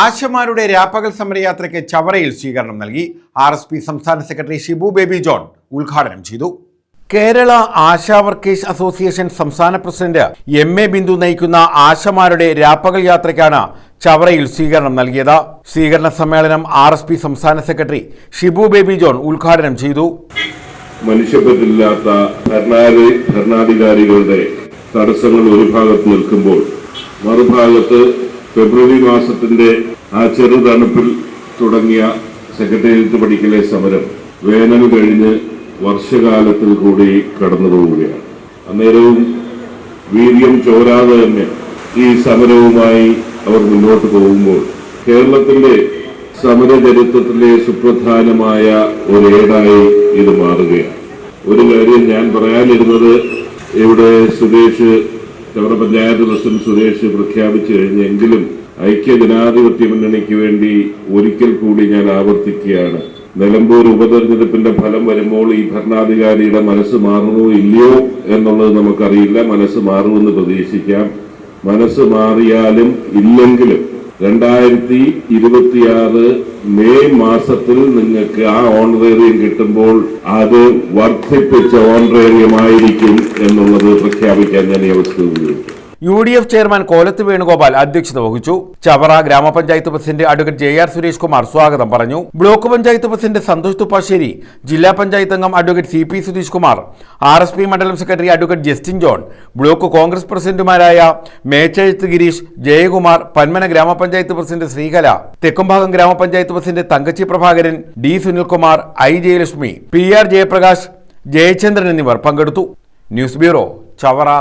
ആശമാരുടെ രാപ്പകൽ സമരയാത്രയ്ക്ക് ചവറയിൽ സ്വീകരണം നൽകി. ആർ എസ് പി സംസ്ഥാന സെക്രട്ടറി ഷിബു ബേബി ജോൺ ഉദ്ഘാടനം ചെയ്തു. കേരള ആശാ വർക്കേഴ്സ് അസോസിയേഷൻ സംസ്ഥാന പ്രസിഡന്റ് എം എ ബിന്ദു നയിക്കുന്ന ആശമാരുടെ രാപ്പകൽ യാത്രയ്ക്കാണ് ചവറയിൽ സ്വീകരണം നൽകിയത്. സ്വീകരണ സമ്മേളനം ആർ എസ് പി സംസ്ഥാന സെക്രട്ടറി ഷിബു ബേബി ജോൺ ഉദ്ഘാടനം ചെയ്തു. മനുഷ്യപ്പറ്റില്ലാത്ത ഭരണാധികാരികളുടെ തടസ്സങ്ങൾ ഒരു ഭാഗത്ത് നിൽക്കുമ്പോൾ മറുഭാഗത്ത് ഫെബ്രുവരി മാസത്തിന്റെ ആ ചെറു തണുപ്പിൽ തുടങ്ങിയ സെക്രട്ടേറിയറ്റ് പഠിക്കലെ സമരം വേനൽ കഴിഞ്ഞ് വർഷകാലത്തിൽ കൂടി കടന്നു പോവുകയാണ്. അന്നേരവും വീര്യം ചോരാതെ തന്നെ ഈ സമരവുമായി അവർ മുന്നോട്ട് പോകുമ്പോൾ കേരളത്തിന്റെ സമരചരിത്രത്തിലെ സുപ്രധാനമായ ഒരേടായി ഇത് മാറുകയാണ്. ഒരു കാര്യം ഞാൻ പറയാനിരുന്നത് ഇവിടെ സുരേഷ് ചവറ പഞ്ചായത്ത് പ്രസിഡന്റ് സുരേഷ് പ്രഖ്യാപിച്ചു കഴിഞ്ഞെങ്കിലും ഐക്യ ജനാധിപത്യ മുന്നണിക്ക് വേണ്ടി ഒരിക്കൽ കൂടി ഞാൻ ആവർത്തിക്കുകയാണ്. നിലമ്പൂർ ഉപതെരഞ്ഞെടുപ്പിന്റെ ഫലം വരുമ്പോൾ ഈ ഭരണാധികാരിയുടെ മനസ്സ് മാറുമോ ഇല്ലയോ എന്നുള്ളത് നമുക്കറിയില്ല. മനസ്സ് മാറുമെന്ന് പ്രതീക്ഷിക്കാം. മനസ്സ് മാറിയാലും ഇല്ലെങ്കിലും രണ്ടായിരത്തി ഇരുപത്തിയാറ് മെയ് മാസത്തിൽ നിങ്ങൾക്ക് ആ ഓണറേറിയം കിട്ടുമ്പോൾ അത് വർദ്ധിപ്പിച്ച ഓണറേറിയമായിരിക്കും എന്നുള്ളത് പ്രഖ്യാപിക്കാൻ ഞാൻ ഈ അവസ്ഥ ഉപയോഗിക്കും. U D F chairman Kolath Venugopal അധ്യക്ഷത വഹിച്ചു. ചവറ ഗ്രാമപഞ്ചായത്ത് president advocate J R Suresh Kumar സ്വാഗതം പറഞ്ഞു. ബ്ലോക്ക് പഞ്ചായത്ത് പ്രസിഡന്റ് സന്തോഷ് തുപ്പാശ്ശേരി ജില്ലാ പഞ്ചായത്ത് അംഗം advocate C P Sudheesh Kumar R S P മണ്ഡലം secretary advocate Justin John block Congress പ്രസിഡന്റുമാരായ മേച്ചെഴുത്ത് ഗിരീഷ് ജയകുമാർ പന്മന ഗ്രാമപഞ്ചായത്ത് പ്രസിഡന്റ് ശ്രീകല തെക്കുംഭാഗം ഗ്രാമപഞ്ചായത്ത് president Thankachi Prabhakaran D Sunilkumar I Jayalakshmi P R Jayaprakash Jayachandran എന്നിവർ പങ്കെടുത്തു. News bureau Chavara.